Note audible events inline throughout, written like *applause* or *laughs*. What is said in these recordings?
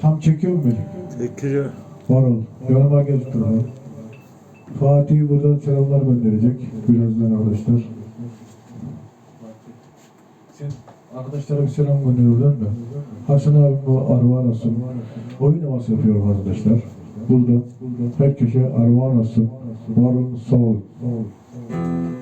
Tam çekiyor mu beni? Çekiyor. Var ol. Yanıma gel Turhan. Fatih buradan selamlar gönderecek. Birazdan arkadaşlar. Sen arkadaşlara bir selam gönder oradan da. Hasan abim bu armağan olsun. Oyun havası yapıyor arkadaşlar. Burada herkese armağan olsun. Var olun, sağ olun. Oyun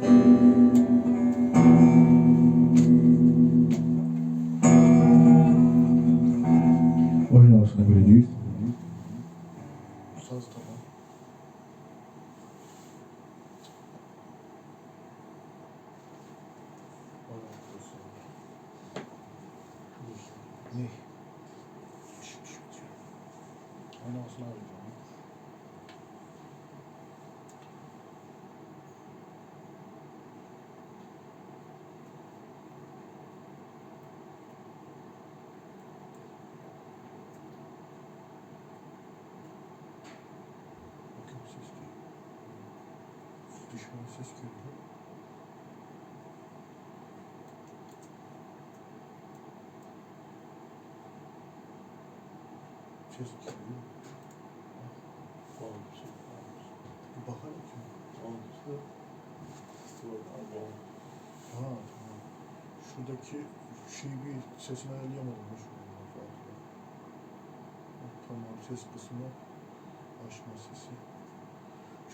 Düşman ses geliyor. Ses geliyor. Bağlısı. Bir bakalım ki. Bağlısı. Ha tamam. Şuradaki şey bir sesini ayarlayamadım. Tamam ses kısmı. Açma sesi.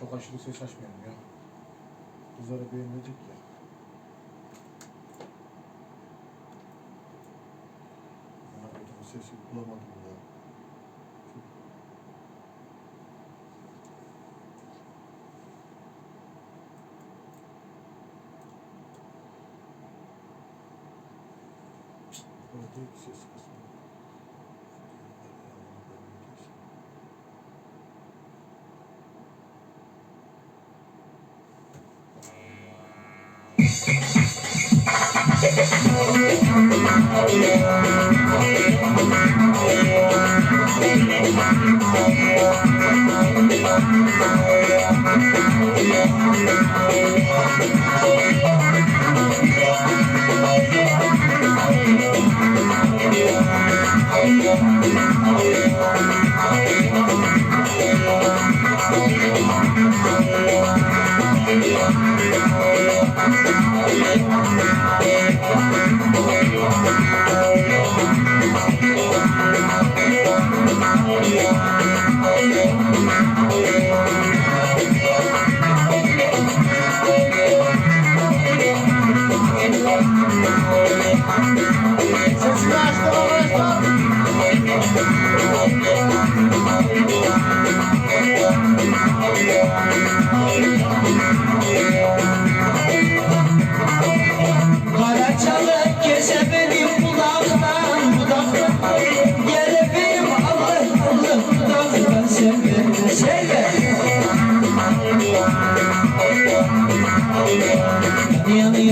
Çok aşırı ses açmayalım ya. Kızlara beğenmedik ya. Bana ödüm sesi bulamadım ya. Böyle ses kısmı. Sesini *laughs*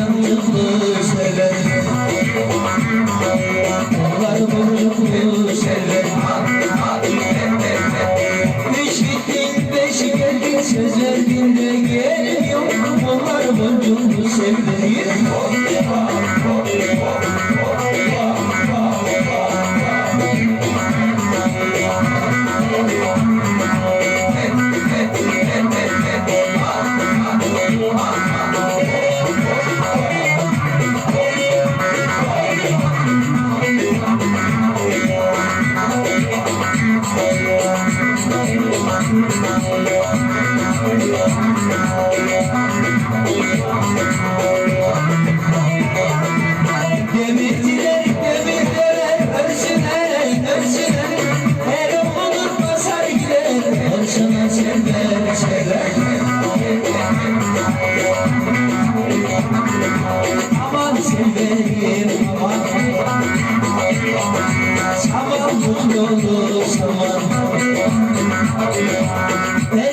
Yan É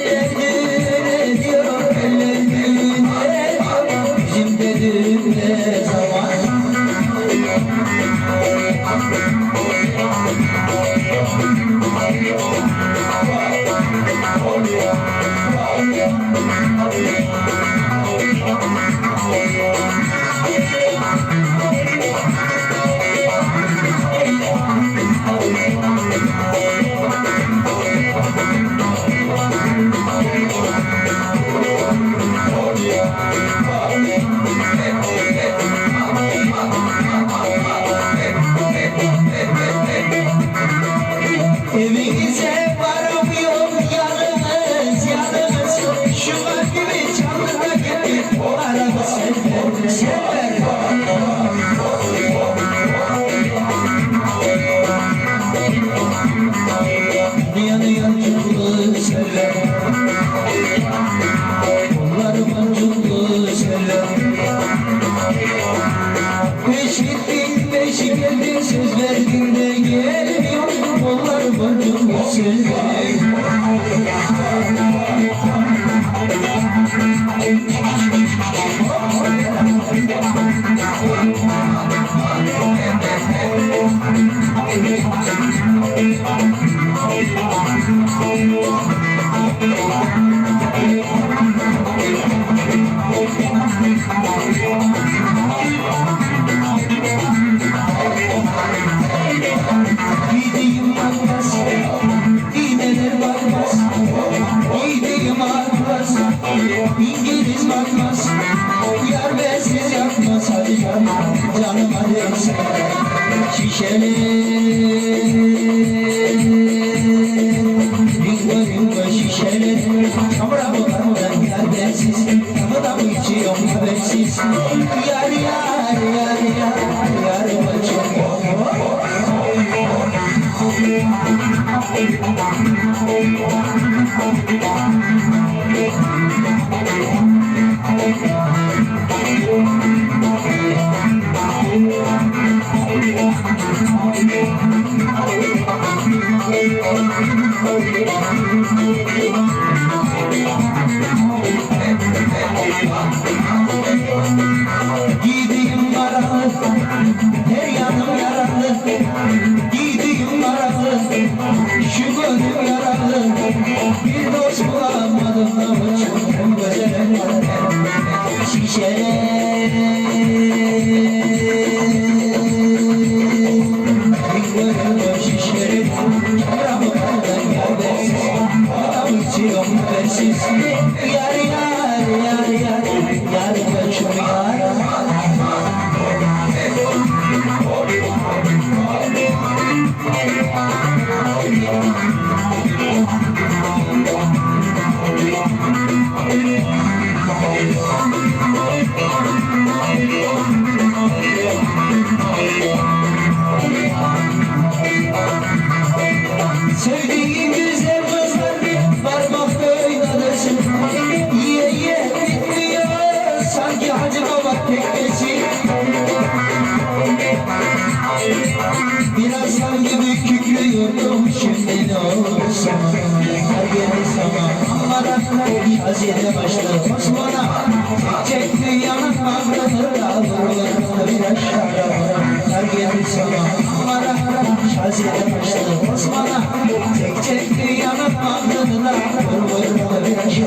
Dios, Yürüyorum şimdi doğru sana Her yeri sana. Anlara bir hazine başlı Osman'a Çek dünyanın bankını Ağzını bir aşağıda Her yeri sana. Anlara bir hazine başlı Osman'a Çek dünyanın bankını Ağzını bir aşağıda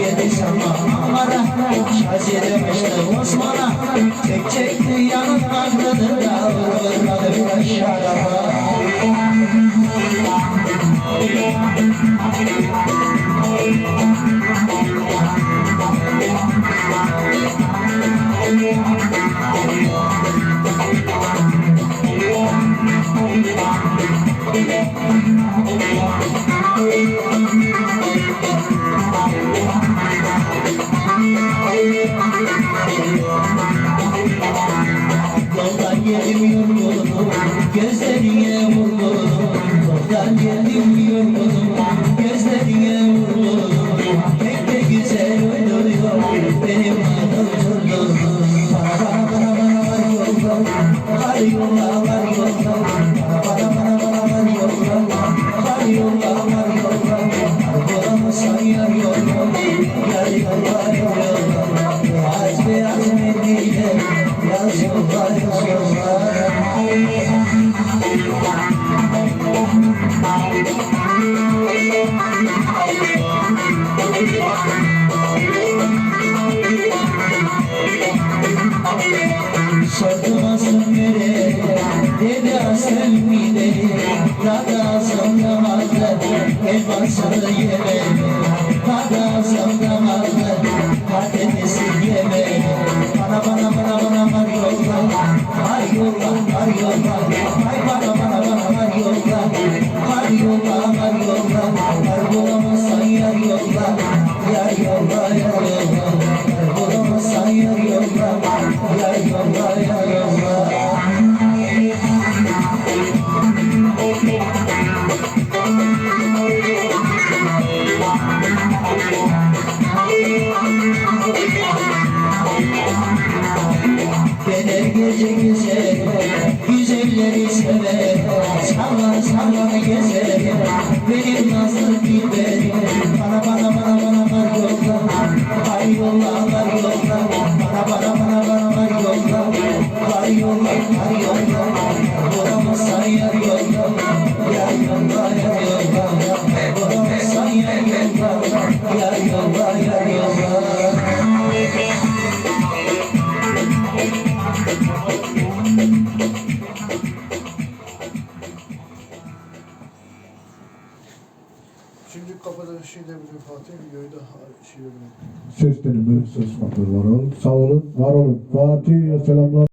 Yedi sana amara Şazide meşte Osman'a Tek çekti yanıp kalkıdı da Vurmadı bir aşağıda Thank you. Oynuyor Benim Elmasını yeme Tadı asıl damakta Patatesi yeme Bana bana bana bana var yolla Var yolla var yolla Gece güzel, güzelleri sever Sallar sallar gezer, benim nazlı dilber Bana bana bana bana var yolda, var yolla var yolda Bana bana bana bana var yolda, var yolla var yolda Bulamazsan yar yolda, yar yolda yar yolda Bulamazsan yar yolda, yar yolda yar yolda Şimdi kapıda şey de bir Fatih videoyu. Seslerimi ses var olun. Sağ olun, var olun. Fatih'e selamlar.